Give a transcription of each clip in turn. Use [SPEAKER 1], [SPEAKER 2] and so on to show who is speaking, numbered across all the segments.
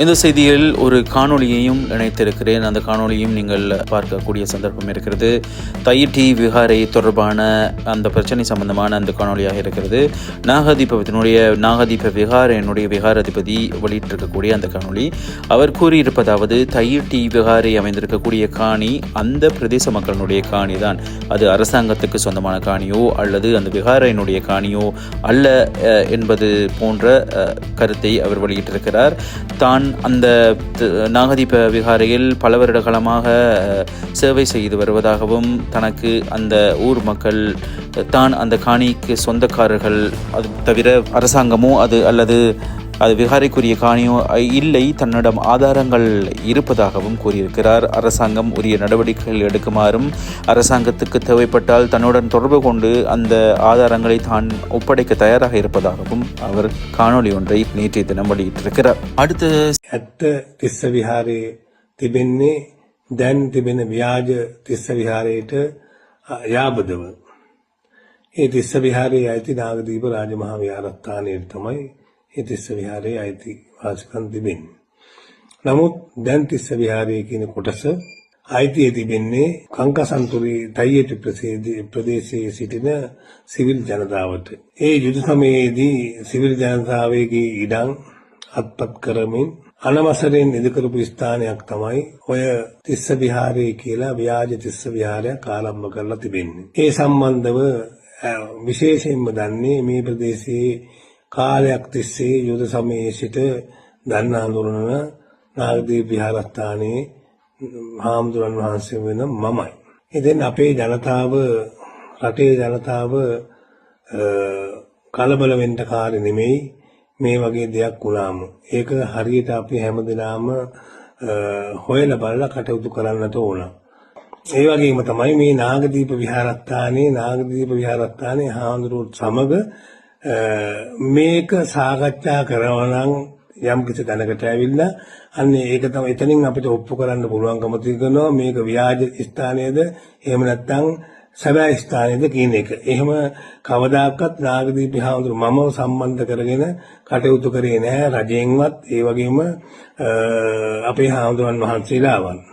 [SPEAKER 1] இந்த செய்தியில் ஒரு காணொளியையும் இணைத்திருக்கிறேன். அந்த காணொளியும் நீங்கள் பார்க்கக்கூடிய சந்தர்ப்பம் இருக்கிறது. தயிட்டி விஹாரை தொடர்பான அந்த பிரச்சனை சம்பந்தமான அந்த காணொளியாக இருக்கிறது. நாகதீபத்தினுடைய நாகதீப விகாரையினுடைய விஹாரதிபதி வெளியிட்டிருக்கக்கூடிய அந்த காணொளி அவர் கூறியிருப்பதாவது தயிட்டி விஹாரை அமைந்திருக்கக்கூடிய காணி அந்த பிரதேச மக்களினுடைய காணி தான் அது அரசாங்கத்துக்கு சொந்தமான காணியோ அல்லது அந்த விஹாரையினுடைய காணியோ அல்ல என்பது போன்ற கருத்தை அவர் வெளியிட்டிருக்கிறார். தான் அந்த நாகதீப விகாரையில் பல வருட காலமாக சேவை செய்து வருவதாகவும் தனக்கு அந்த ஊர் மக்கள் தான் அந்த காணிக்கு சொந்தக்காரர்கள் அது தவிர அரசாங்கமோ அது அல்லது அது விகாரைக்குரிய காணியோ அஹ், இல்லை தன்னிடம் ஆதாரங்கள் இருப்பதாகவும் கூறியிருக்கிறார் அரசாங்கம் உரிய நடவடிக்கைகள் எடுக்குமாறும் அரசாங்கத்துக்கு தேவைப்பட்டால் தன்னுடன் தொடர்பு கொண்டு அந்த ஆதாரங்களை தான் ஒப்படைக்க தயாராக இருப்பதாகவும் அவர் காணொளி ஒன்றை நேற்றைய தினம் வெளியிட்டிருக்கிறார் அடுத்து
[SPEAKER 2] ඇත්ත තිස්ස විහාරයේ තිබෙන්නේ දැන් තිබෙන ව්‍යාජ තිස්ස විහාරයට අ, යාබදව. ඒ තිස්ස විහාරයේ අයිති නාගදීප රාජමහා විහාරස්ථානයට තමයි ඒ තිස්ස විහාරයේ අයිති වාසිකම් තිබෙන්නේ. නමුත් දැන් තිස්ස විහාරය කියන කොටස අයිතිය තිබෙන්නේ කංකසන්තුරි තයියට ප්‍රදේශයේ සිටින සිවිල් ජනතාවට. ඒ යුද සමයේදී සිවිල් ජනතාවගේ ඉඩම් අත්පත් කරමින් අනවසරයෙන් ඉදිකරපු ස්ථානයක් තමයි ඔය තිස්ස විහාරය කියලා ව්‍යාජ තිස්ස විහාරයක් ආරම්භ කරලා තිබෙන්නේ. ඒ සම්බන්ධව අ, විශේෂයෙන්ම දන්නේ මේ ප්‍රදේශයේ කාලයක් තිස්සේ යුද සමයේ සිට දන්න හඳුනන නාගදීප විහාරස්ථානයේ හාමුදුරන් වහන්සේ වෙන මමයි. ඉතින් අපේ ජනතාව රටේ ජනතාව අ, කලබල වෙන්න කාර්ය නෙමෙයි මේ වගේ දෙයක් වුණාම. ඒක හරියට අපි හැමදෙනාම අ, හොයලා බලලා කටයුතු කරන්නට ඕන. ඒ වගේම තමයි මේ නාගදීප විහාරස්ථානයේ නාගදීප විහාරස්ථානයේ හාමුදුරුවෝ සමග අ, මේක සාකච්ඡා කරනවා නම් යම් කිසි තැනකට ඇවිල්ලා අන්න ඒක තමයි එතනින් අපිට ඔප්පු කරන්න පුළුවන්කම තියෙනවා මේක ව්‍යාජ ස්ථානයේද එහෙම නැත්නම් සැබෑ ස්ථානයේද කියන එක. එහෙම කවදාකවත් නාගදීප හාමුදුරු මම සම්බන්ධ කරගෙන කටයුතු කරේ නැහැ රජයෙන්වත් ඒ වගේම අ, අපේ හාමුදුරන් වහන්සේලාවත්.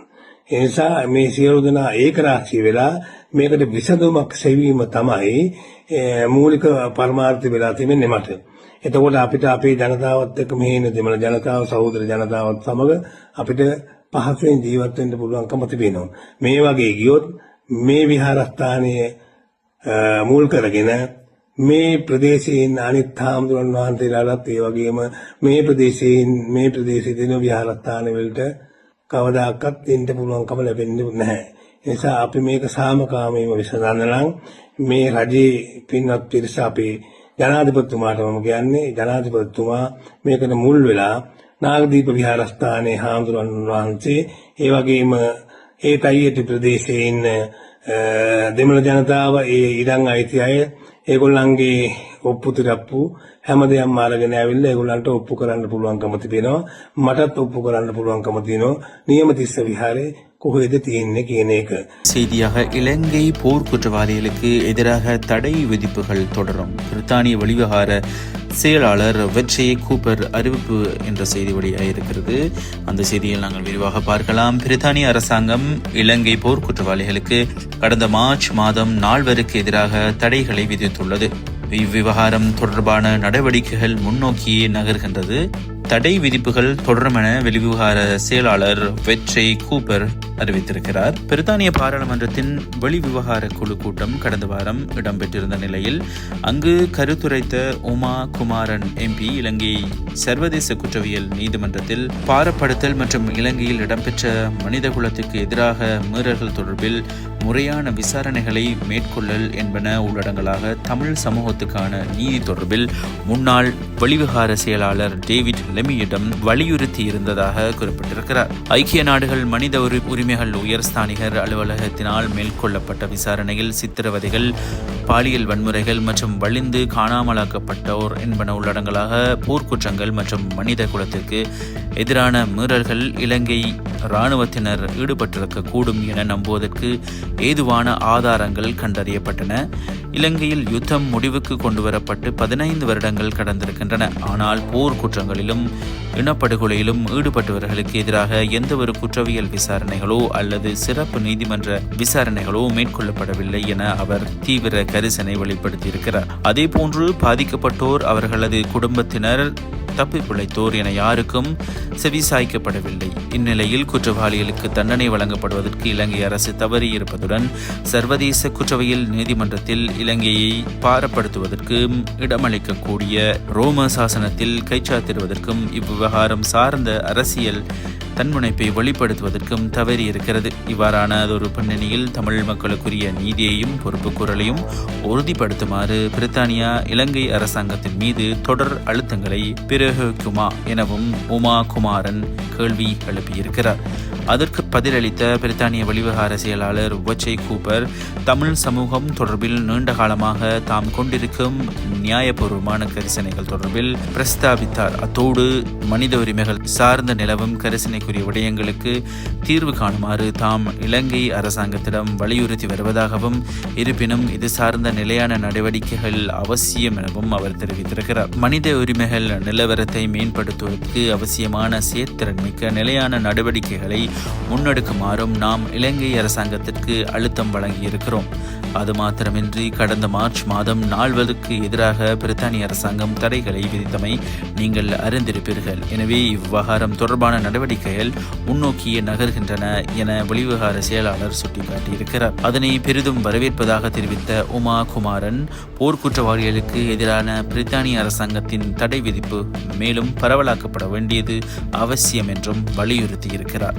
[SPEAKER 2] ඒ නිසා මේ සියලු දෙනා ඒකරාශී වෙලා මේකට විසඳුමක් සෙවීම තමයි ඒ, මූලික පරමාර්ථය වෙලා තිබෙන්නේ මට. එතකොට අපිට අපේ ජනතාවත් එක්ක මෙහි ඉන්න දෙමළ ජනතාව සහෝදර ජනතාවත් සමග අපිට පහසුවෙන් ජීවත් වෙන්න පුළුවන්කම තිබෙනවා. මේ වගේ ගියොත් මේ විහාරස්ථානයේ අ, මුල් කරගෙන මේ ප්‍රදේශයේ ඉන්න අනිත් හාමුදුරන් වහන්සේලාටත් ඒ වගේම මේ ප්‍රදේශයේ මේ ප්‍රදේශයේ තියෙන විහාරස්ථාන වලට කවදාකවත් දෙන්න පුළුවන්කම ලැබෙන්නේ නැහැ. ඒ නිසා අපි මේක සාමකාමීව විසඳන්න නම් මේ රජයේ පින්වත් පිරිස අපේ ජනාධිපතිතුමාට මම කියන්නේ ජනාධිපතිතුමා මේකට මුල් වෙලා නාගදීප විහාරස්ථානයේ හාමුදුරන් වහන්සේ ඒ වගේම ඒ තයියට ප්‍රදේශයේ ඉන්න අ, දෙමළ ජනතාව ඒ ඉඩම් අයිති අය ඒගොල්ලන්ගේ ඔප්පු තිරප්පු හැමදේම අරගෙන ඇවිල්ලා ඒගොල්ලන්ට ඔප්පු කරන්න පුළුවන්කම තිබෙනවා. මටත් ඔප්පු කරන්න පුළුවන්කම තියෙනවා. නියම තිස්ස විහාරේ කොහෙද තියෙන්නේ කියන එක
[SPEAKER 1] செய்தியாக இலங்கை போர் குற்றவாளிகளுக்கு எதிராக தடை விதிப்புகள் தொடரும் பிரித்தானிய வெளிவிவகார செயலாளர் வெற்றி கூப்பர் அறிவிப்பு என்ற செய்தி வெளியாகிருக்கிறது அந்த செய்தியில் நாங்கள் விரிவாக பார்க்கலாம் பிரித்தானிய அரசாங்கம் இலங்கை போர் குற்றவாளிகளுக்கு கடந்த மார்ச் மாதம் நால்வருக்கு எதிராக தடைகளை விதித்துள்ளது இவ்விவகாரம் தொடர்பான நடவடிக்கைகள் முன்னோக்கியே நகர்கின்றது தடை விதிப்புகள் தொடரும் என வெளிவிவகார செயலாளர் வெற்றி கூப்பர் அறிவித்திருக்கிறார். பிரித்தானிய பாராளுமன்றத்தின் வெளிவிவகார குழு கூட்டம் கடந்த வாரம் இடம்பெற்றிருந்த நிலையில் அங்கு கருத்துரைத்த உமா குமாரன் எம்பி இலங்கை சர்வதேச குற்றவியல் நீதிமன்றத்தில் பாரப்படுத்தல் மற்றும் இலங்கையில் இடம்பெற்ற மனிதகுலத்திற்கு எதிராக மீறல்கள் தொடர்பில் முறையான விசாரணைகளை மேற்கொள்ளல் என்பன உள்ளடங்கலாக தமிழ் சமூகத்துக்கான நீதி தொடர்பில் முன்னாள் வெளிவிகார செயலாளர் டேவிட் லெமியிடம் வலியுறுத்தி இருந்ததாக குறிப்பிட்டிருக்கிறார். ஐக்கிய நாடுகள் மனித உரிமை உரிமைகள் உயர்ஸ்தானிகர் அலுவலகத்தினால் மேற்கொள்ளப்பட்ட விசாரணையில் சித்திரவதைகள் பாலியல் வன்முறைகள் மற்றும் வலிந்து காணாமலாக்கப்பட்டோர் என்பன உள்ளடங்கலாக போர்க்குற்றங்கள் மற்றும் மனித குலத்திற்கு எதிரான மீறல்கள் இலங்கை இராணுவத்தினர் ஈடுபட்டிருக்கக்கூடும் என நம்புவதற்கு ஏதுவான ஆதாரங்கள் கண்டறியப்பட்டன. இலங்கையில் யுத்தம் முடிவுக்கு கொண்டுவரப்பட்டு பதினைந்து வருடங்கள் கடந்திருக்கின்றன. ஆனால் போர் குற்றங்களிலும் இனப்படுகொலையிலும் ஈடுபட்டவர்களுக்கு எதிராக எந்தவொரு குற்றவியல் விசாரணைகளோ அல்லது சிறப்பு நீதிமன்ற விசாரணைகளோ மேற்கொள்ளப்படவில்லை என அவர் தீவிர கரிசனை வெளிப்படுத்தியிருக்கிறார். அதேபோன்று பாதிக்கப்பட்டோர் அவர்களது குடும்பத்தினர் தப்பி பிழைத்தோர் என யாருக்கும் செவிசாய்க்கப்படவில்லை. இந்நிலையில் குற்றவாளிகளுக்கு தண்டனை வழங்கப்படுவதற்கு இலங்கை அரசு தவறியிருப்பதுடன் சர்வதேச குற்றவியல் நீதிமன்றத்தில் இலங்கையை பாரப்படுத்துவதற்கு இடமளிக்கக்கூடிய ரோம சாசனத்தில் கைச்சாத்திடுவதற்கும் இவ்விவகாரம் சார்ந்த அரசியல் தன்முனைப்பை வெளிப்படுத்துவதற்கும் தவறியிருக்கிறது. இவ்வாறான ஒரு பின்னணியில் தமிழ் மக்களுக்குரிய நீதியையும் பொறுப்பு குரலையும் உறுதிப்படுத்துமாறு பிரித்தானியா இலங்கை அரசாங்கத்தின் மீது தொடர் அழுத்தங்களை பெரு பிரயோகிக்குமா எனவும் உமா குமாரன் கேள்வி எழுப்பியிருக்கிறார். அதற்கு பதிலளித்த பிரித்தானிய வெளிவகார செயலாளர் உவச்சை கூப்பர் தமிழ் சமூகம் தொடர்பில் நீண்ட காலமாக தாம் கொண்டிருக்கும் நியாயபூர்வமான கரிசனைகள் தொடர்பில் பிரஸ்தாபித்தார். அத்தோடு மனித உரிமைகள் சார்ந்த நிலவும் கரிசனைக்குரிய விடயங்களுக்கு தீர்வு காணுமாறு தாம் இலங்கை அரசாங்கத்திடம் வலியுறுத்தி வருவதாகவும் இருப்பினும் இது சார்ந்த நிலையான நடவடிக்கைகள் அவசியம் எனவும் அவர் தெரிவித்திருக்கிறார். மனித உரிமைகள் நிலவரத்தை மேம்படுத்துவதற்கு அவசியமான செயற்திறன் மிக்க நிலையான நடவடிக்கைகளை முன்னெடுக்குமாறும் நாம் இலங்கை அரசாங்கத்திற்கு அழுத்தம் வழங்கியிருக்கிறோம். அது மாத்திரமின்றி கடந்த மார்ச் மாதம் நால்வதுக்கு எதிராக பிரித்தானிய அரசாங்கம் தடைகளை விதித்தமை நீங்கள் அறிந்திருப்பீர்கள். எனவே இவ்விவகாரம் தொடர்பான நடவடிக்கைகள் முன்னோக்கியே நகர்கின்றன என வெளிவிவகார செயலாளர் சுட்டிக்காட்டியிருக்கிறார். அதனை பெரிதும் வரவேற்பதாக தெரிவித்த உமா குமாரன் போர்க்குற்றவாளிகளுக்கு எதிரான பிரித்தானிய அரசாங்கத்தின் தடை விதிப்பு மேலும் பரவலாக்கப்பட வேண்டியது அவசியம் என்றும் வலியுறுத்தியிருக்கிறார்.